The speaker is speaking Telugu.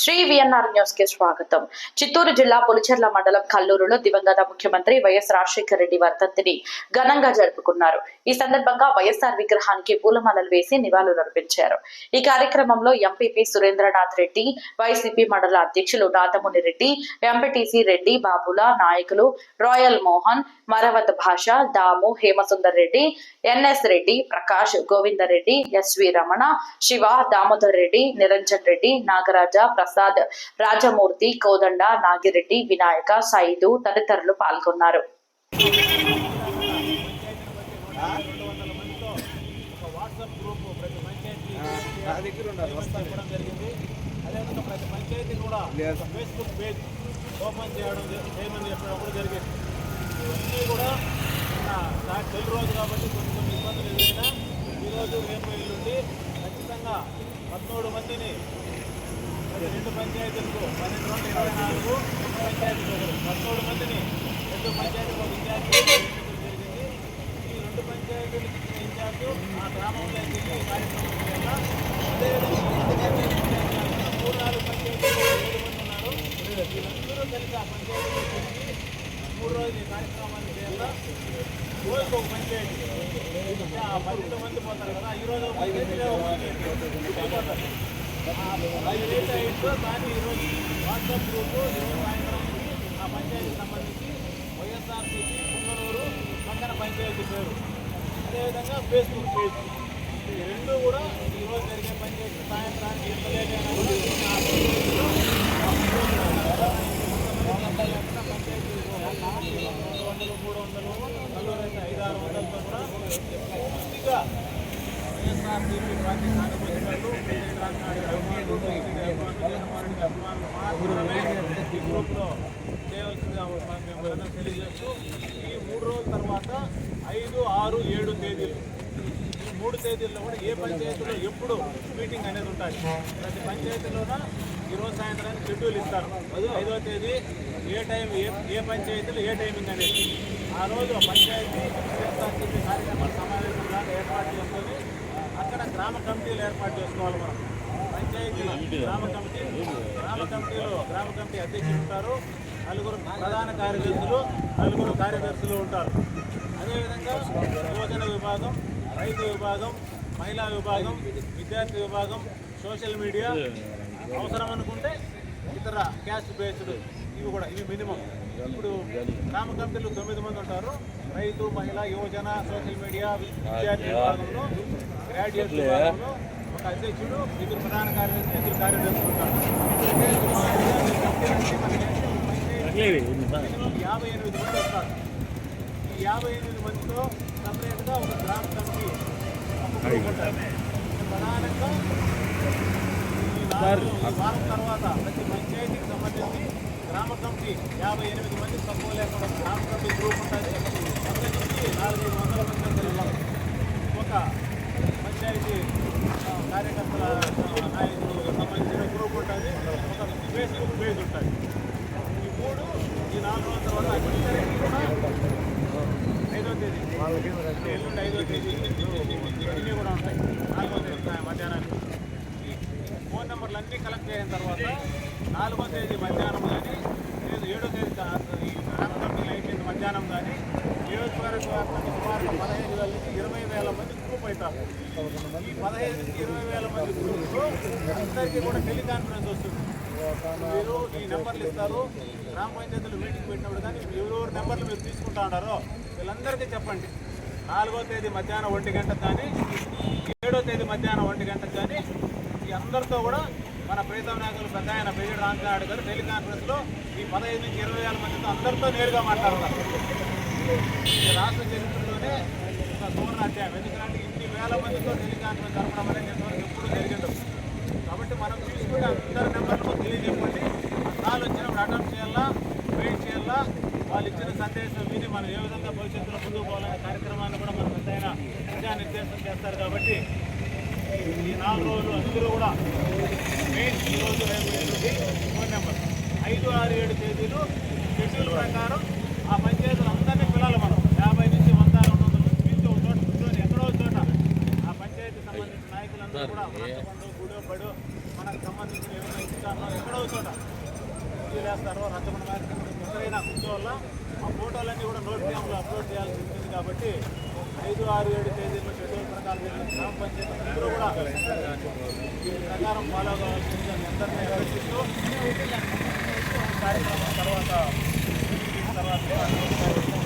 శ్రీ విఎన్ఆర్ న్యూస్కి స్వాగతం. చిత్తూరు జిల్లా పులిచెర్ల మండలం కల్లూరులో దివంగత ముఖ్యమంత్రి వైఎస్ రాజశేఖర రెడ్డి వర్ధంతిని ఘనంగా జరుపుకున్నారు. ఈ సందర్భంగా వైఎస్ఆర్ విగ్రహానికి పూలమాలలు వేసి నివాళులర్పించారు ఈ కార్యక్రమంలో ఎంపీపీ సురేంద్రనాథ్ రెడ్డి వైసీపీ మండల అధ్యక్షులు నాదముని రెడ్డి ఎంపీటీసీ రెడ్డి బాబుల నాయకులు రాయల్ మోహన్ మరవత్ భాష దాము హేమసుందర్ రెడ్డి ఎన్ఎస్ రెడ్డి ప్రకాష్ గోవిందరెడ్డి ఎస్వి రమణ శివ దామోదర్ రెడ్డి నిరంజన్ రెడ్డి నాగరాజ ప్రసాద్ రాజమూర్తి కోదండ నాగిరెడ్డి వినాయక సైదు తదితరులు పాల్గొన్నారు. జరిగింది అదేవిధంగా ప్రతి పంచాయతీ కూడా ఫేస్బుక్ పేజ్ ఓపెన్ చేయడం చేయమని చెప్పడం కూడా జరిగింది ఇవన్నీ కూడా నాకు తొలి రోజు కాబట్టి కొన్ని కొన్ని ఇబ్బందులు ఎదురైనా ఈరోజు రేపు ఎల్లుండి ఖచ్చితంగా పదమూడు మందిని ప్రతి రెండు పంచాయతీలకు పన్నెండు వందల ఇరవై నాలుగు రెండు పంచాయతీలు పదమూడు మందిని రెండు పంచాయతీలకు ఒక ఇన్ఛార్జ్ జరిగింది. ఈ రెండు పంచాయతీలకు ఇచ్చిన ఇన్ఛార్జ్ ఆ గ్రామంలో వెళ్ళి కార్యక్రమం చేయాలా? అదేవిధంగా మూడు నాలుగు పంచాయతీలు ఏడు మంది ఉన్నారు. వీళ్ళందరూ కలిసి ఆ పంచాయతీలో తిరిగి మూడు రోజులు కార్యక్రమాన్ని చేయాలా? రోజుకు ఒక పంచాయతీ. పన్నెండు మంది పోతారు కదా ఈ రోజు ఒక పంచాయతీ పోతారు ఏదైతే అయిందో దాన్ని ఈరోజు వాట్సాప్ గ్రూప్ ఈరోజు సాయంత్రం ఆ పంచాయతీకి సంబంధించి వైఎస్ఆర్సీపీ పుంగనూరు పక్కన పంచాయతీ పేరు అదేవిధంగా ఫేస్బుక్ పేజ్ ఈ రెండు కూడా ఈరోజు జరిగే పంచాయతీ సాయంత్రానికి ఎంత లేట్ అయినా కూడా పంచాయతీ వందలు మూడు వందలు కల్లూరు అయితే ఐదు ఆరు వందలతో కూడా పూర్తిగా వైఎస్ఆర్సీపీ పార్టీ సానుభూతిపరులు పెళ్ళి రాజనాడు అభిమానులు ఈ గ్రూప్లో చేయవలసిందిగా మేము తెలియజేస్తూ ఈ మూడు రోజుల తర్వాత ఐదు ఆరు ఏడు తేదీలు ఈ మూడు తేదీల్లో కూడా ఏ పంచాయతీలో ఎప్పుడు మీటింగ్ అనేది ఉంటుంది ప్రతి పంచాయతీలోన ఈరోజు సాయంత్రానికి షెడ్యూల్ ఇస్తారు. ఐదవ తేదీ ఏ టైం ఏ ఏ పంచాయతీలో ఏ టైమింగ్ అనేది. ఆ రోజు పంచాయతీ వైఎస్ఆర్సీపీ కార్యక్రమాల సమావేశం లాగా ఏర్పాటు చేసుకొని అక్కడ గ్రామ కమిటీలు ఏర్పాటు చేసుకోవాలి మనం. పంచాయతీ గ్రామ కమిటీ గ్రామ కమిటీలో గ్రామ కమిటీ అధ్యక్షులు ఉంటారు. నలుగురు ప్రధాన కార్యదర్శులు నలుగురు కార్యదర్శులు ఉంటారు. అదేవిధంగా యువజన విభాగం రైతు విభాగం మహిళా విభాగం విద్యార్థి విభాగం సోషల్ మీడియా అవసరం అనుకుంటే ఇతర క్యాస్ట్ బేస్డ్ ఇవి కూడా ఇవి మినిమం. ఇప్పుడు గ్రామ కమిటీలు తొమ్మిది మంది ఉంటారు. రైతు మహిళ యువజన సోషల్ మీడియా విద్యార్థి విభాగంలో గ్రాడ్యుయేట్ విభాగంలో ఒక అధ్యక్షుడు ఇద్దరు ప్రధాన కార్యదర్శి ఇద్దరు కార్యదర్శులు ఉంటారు. యాభై ఎనిమిది మంది వస్తారు. ఈ యాభై ఎనిమిది మందితో సపరేట్గా ఒక గ్రామ కమిటీ. ప్రధానంగా వారం తర్వాత ప్రతి పంచాయతీకి సంబంధించి గ్రామ కమిటీ యాభై ఎనిమిది మంది తక్కువ లేకుండా గ్రామ కమిటీ గ్రూప్ ఉంటుంది. అందులో నుంచి నాలుగైదు వందల మంది వెళ్ళాలి ఒక పంచాయతీ కార్యకర్తల నాయకులకు సంబంధించిన గ్రూప్ ఉంటుంది. ఒక ఫేస్బుక్ పేజ్ ఉంటుంది. ఈ మూడు ఈ నాలుగు వందల వల్ల కూడా ఐదో తేదీ ఎల్లుండి ఐదో తేదీ ఇవన్నీ కూడా ఉంటాయి. నాలుగో తేదీ మధ్యాహ్నానికి. ఈ ఫోన్ నెంబర్లు అన్నీ కలెక్ట్ చేసిన తర్వాత నాలుగో తేదీ మధ్యాహ్నం కానీ లేదు ఏడో తేదీ కా- ఈ గ్రామ కమిటీలు అయిపోయింది మధ్యాహ్నం కానీ నియోజకవర్గ సుమారు పదహైదు వేల నుంచి ఇరవై వేల మంది గ్రూప్ అవుతారు ఈ పదహైదు నుంచి ఇరవై వేల మంది గ్రూప్లో అందరికీ కూడా టెలికాన్ఫరెన్స్ వస్తుంది మీరు ఈ నెంబర్లు ఇస్తారు. గ్రామ పంచాయతీలు మీటింగ్ పెట్టినప్పుడు కానీ ఎవరెవరు నెంబర్లు మీరు తీసుకుంటా ఉన్నారో వీళ్ళందరికీ చెప్పండి నాలుగో తేదీ మధ్యాహ్నం ఒంటి గంట కానీ ఏడో తేదీ మధ్యాహ్నం ఒంటి గంట కానీ ఈ అందరితో కూడా మన ప్రీతం నాయకులు పెద్ద ఆయన పెద్ద రామనాయుడు గారు టెలికాన్ఫరెన్స్లో ఈ పదహైదు నుంచి ఇరవై వేల మందితో అందరితో నేరుగా మాట్లాడతారు రాష్ట్ర చరిత్రలోనే ఒక సువర్ణ ఎందుకంటే ఇన్ని వేల మందితో టెలికాన్ఫరెన్స్ జరపడం అనేది ఇంతవరకు ఎప్పుడూ జరిగిండదు కాబట్టి మనం తీసుకుని అందరి నెంబర్లు తెలియజెప్పండి. కాల్ వచ్చినప్పుడు అటెంప్ట్ చేయాలా వెయిట్ చేయాలా? వాళ్ళు ఇచ్చిన సందేశం విని మనం ఏ విధంగా భవిష్యత్తులో ముందుకు పోవాలనే కార్యక్రమాన్ని కూడా మనం ఎంతైన దిశానిర్దేశం చేస్తారు కాబట్టి ఈ నాలుగు రోజులు అందరూ కూడా మెయిన్ ఈ రోజు రేపు ఫోన్ నెంబర్. ఐదు ఆరు ఏడు తేదీలు షెడ్యూల్ ప్రకారం ఆ పంచాయతీలు అందరూ పిల్లలు మనం యాభై నుంచి వంద రెండు వందల నుంచి పిలిచి ఒక చోట కూర్చొని ఎక్కడో ఒక చోట ఆ పంచాయతీ సంబంధించిన నాయకులందరూ కూడా మన గుడో బడో మనకు సంబంధించిన ఏమైనా ఇస్తానో ఎక్కడో నాలుగో చోట తర్వాత వేస్తారు రచ్చబండ కార్యక్రమం ఎక్కడైనా కూర్చోవాలా? ఆ ఫోటోలన్నీ కూడా నోట్ క్యామ్లో అప్లోడ్ చేయాల్సి ఉంటుంది కాబట్టి ఐదు ఆరు ఏడు తేదీల్లో షెడ్యూల్ ప్రకారం జరిగిన గ్రామ పంచాయతీ అందరూ కూడా ప్రకారం ఫాలో కావాల్సింది అందరినీ అభ్యర్థిస్తూ కార్యక్రమం తర్వాత తర్వాత